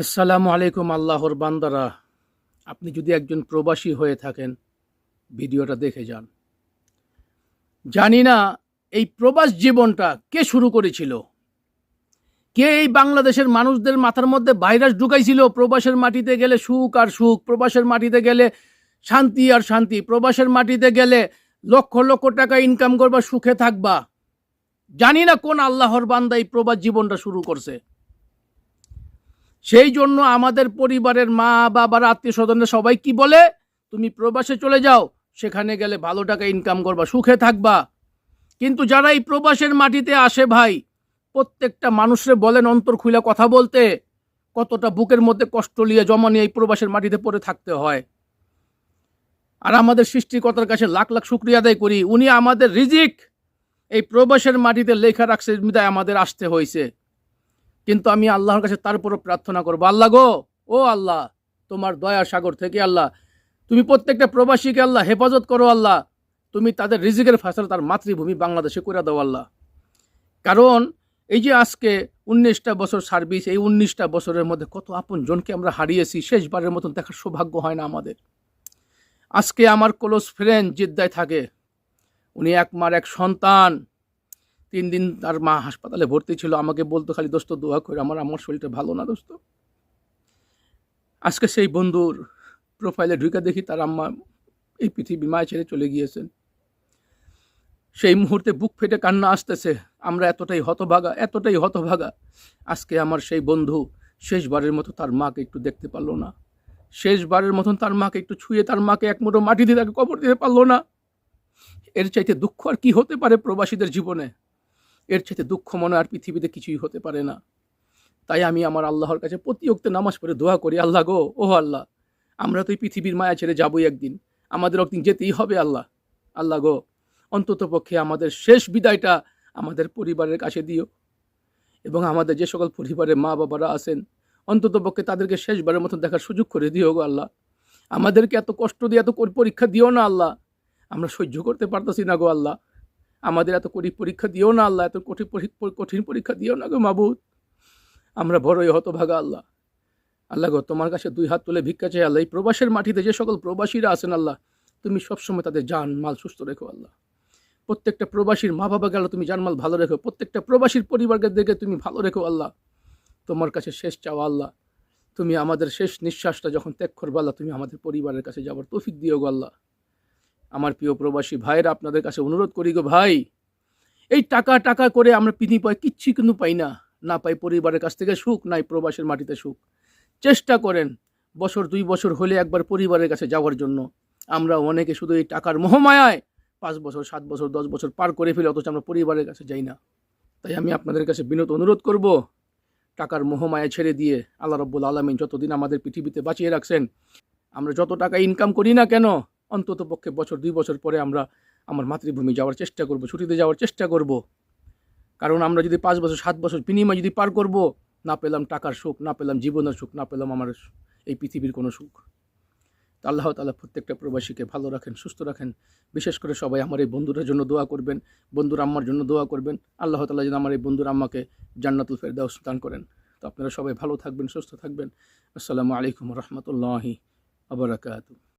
আসসালামু আলাইকুম আল্লাহর বান্দারা। আপনি যদি একজন প্রবাসী হয়ে থাকেন, ভিডিওটা দেখে যান। জানি না এই প্রবাস জীবনটা কে শুরু করেছিল? কে এই বাংলাদেশের মানুষদের মাথার মধ্যে ভাইরাস ঢুকাইছিল? প্রবাসের মাটিতে গেলে সুখ আর সুখ, প্রবাসের মাটিতে গেলে শান্তি আর শান্তি, প্রবাসের মাটিতে গেলে লক্ষ লক্ষ টাকা ইনকাম করবা, সুখে থাকবা। জানি না কোন আল্লাহর বান্দা এই প্রবাস জীবনটা শুরু করছে। সেই জন্য আমাদের পরিবারের মা, বাবার, আত্মীয় স্বজনরা সবাই কি বলে? তুমি প্রবাসে চলে যাও, সেখানে গেলে ভালো টাকা ইনকাম করবা, সুখে থাকবা। কিন্তু যারা এই প্রবাসের মাটিতে আসে ভাই, প্রত্যেকটা মানুষরে বলেন অন্তর খুলে কথা বলতে, কতটা বুকের মধ্যে কষ্ট নিয়ে জমা নিয়ে এই প্রবাসের মাটিতে পড়ে থাকতে হয়। আর আমাদের সৃষ্টিকর্তার কাছে লাখ লাখ শুক্রিয়া আদায় করি। উনি আমাদের রিজিক। এই প্রবাসের মাটিতে লেখা রাখছে, বিদায় আমাদের আসতে হয়েছে কিন্তু আমি আল্লাহর কাছে তারপরও প্রার্থনা করব। আল্লাহ গো, ও আল্লাহ, তোমার দয়া সাগর থেকে আল্লাহ, তুমি প্রত্যেকটা প্রবাসীকে আল্লাহ হেফাজত করো আল্লাহ, তুমি তাদের রিজিকের ফাসলা তার মাতৃভূমি বাংলাদেশে করে দাও আল্লাহ। কারণ এই যে আজকে উনিশটা বছর সার্ভিস, এই উনিশটা বছরের মধ্যে কত আপন জনকে আমরা হারিয়েছি, শেষবারের মতন দেখার সৌভাগ্য হয় না আমাদের। আজকে আমার ক্লোজ ফ্রেন্ড জিদ্দায় থাকে, উনি এক মার এক সন্তান তিন দিন তার মা হাসপাতালে ভর্তি ছিল, আমাকে বলতো খালি, দোস্ত, দোয়া করে, আমার আমার শরীরটা ভালো না, দোস্ত। আজকে সেই বন্ধুর প্রোফাইলে ঢুকে দেখি তার আম্মা এই পৃথিবী মায় ছেড়ে চলে গিয়েছেন। সেই মুহূর্তে বুক ফেটে কান্না আসতেছে, আমরা এতটাই হতভাগা এতটাই হতভাগা। আজকে আমার সেই বন্ধু শেষবারের মতো তার মাকে একটু দেখতে পারল না। শেষবারের মতন তার মাকে একটু ছুঁয়ে তার মাকে এক মুঠো মাটি দিয়ে তাকে কবর দিতে পারল না। এর চাইতে দুঃখ আর কি হতে পারে প্রবাসীদের জীবনে? এর চেয়ে দুঃখ মনে আর পৃথিবীতে কিছুই হতে পারে না। তাই আমি আমার আল্লাহর কাছে প্রতি অক্তে নামাজ পড়ে দোয়া করি, আল্লাহ গো ও আল্লাহ, আমরা তো এই পৃথিবীর মায়া ছেড়ে যাবোই একদিন, আমাদের একদিন যেতেই হবে আল্লাহ। আল্লাহ গো, অন্তত পক্ষে আমাদের শেষ বিদায়টা আমাদের পরিবারের কাছে দিও। এবং আমাদের যে সকল পরিবারের মা বাবারা আছেন, অন্তত পক্ষে তাদেরকে শেষবারের মতো দেখার সুযোগ করে দিও গো আল্লাহ। আমাদেরকে এত কষ্ট দিয়ে, এত পরীক্ষা দিও না আল্লাহ, আমরা সহ্য করতে পারতেছি না গো আল্লাহ। আমাদের এত কঠিন পরীক্ষা দিও না আল্লাহ, এত কঠিন কঠিন পরীক্ষা দিও না গো মাবুদ। আমরা বড়ই হতভাগা আল্লাহ। আল্লাহ গো, তোমার কাছে দুই হাত তুলে ভিক্ষা চাই আল্লাহ। এই প্রবাসের মাটিতে যে সকল প্রবাসীরা আছেন আল্লাহ, তুমি সবসময় তাদের যান মাল সুস্থ রেখো আল্লাহ। প্রত্যেকটা প্রবাসীর মা বাবা গেল তুমি জানমাল ভালো রেখো। প্রত্যেকটা প্রবাসীর পরিবারকে দেখে তুমি ভালো রেখো আল্লাহ। তোমার কাছে শেষ চাও আল্লাহ। তুমি আমাদের শেষ নিঃশ্বাসটা যখন ত্যাগ করব আল্লাহ, তুমি আমাদের পরিবারের কাছে যাবার তৌফিক দিও গো আল্লাহ। আমার প্রিয় প্রবাসী ভাইয়েরা, আপনাদের কাছে অনুরোধ করি গো ভাই, এই টাকা টাকা করে আমরা পৃথিবী পাই, কিচ্ছু কিন্তু পাই না। না পাই পরিবারের কাছ থেকে সুখ, নাই প্রবাসের মাটিতে সুখ। চেষ্টা করেন বছর দুই বছর হলে একবার পরিবারের কাছে যাওয়ার জন্য। আমরা অনেকে শুধু এই টাকার মোহমায়ায় পাঁচ বছর, সাত বছর, দশ বছর পার করে ফেলে অথচ আমরা পরিবারের কাছে যাই না। তাই আমি আপনাদের কাছে বিনত অনুরোধ করব, টাকার মোহমায়া ছেড়ে দিয়ে আল্লাহ রব্বুল আলমিন যতদিন আমাদের পৃথিবীতে বাঁচিয়ে রাখছেন, আমরা যত টাকা ইনকাম করি না কেন অন্তত পক্ষে বছর, দুই বছর পরে আমরা আমার মাতৃভূমি যাওয়ার চেষ্টা করব, ছুটিতে যাওয়ার চেষ্টা করব। কারণ আমরা যদি পাঁচ বছর, সাত বছর বিনিময় যদি পার করব, না পেলাম টাকার সুখ, না পেলাম জীবনের সুখ, না পেলাম আমার এই পৃথিবীর কোনো সুখ। তা আল্লাহ তালা প্রত্যেকটা প্রবাসীকে ভালো রাখেন, সুস্থ রাখেন। বিশেষ করে সবাই আমার এই বন্ধুদের জন্য দোয়া করবেন, বন্ধুর আম্মার জন্য দোয়া করবেন। আল্লাহ তালা যেন আমার এই বন্ধুর আম্মাকে জান্নাতুল ফেরদাউস দান করেন। তো আপনারা সবাই ভালো থাকবেন, সুস্থ থাকবেন। আসসালামু আলাইকুম রহমতুল্লাহি আবরাকাতু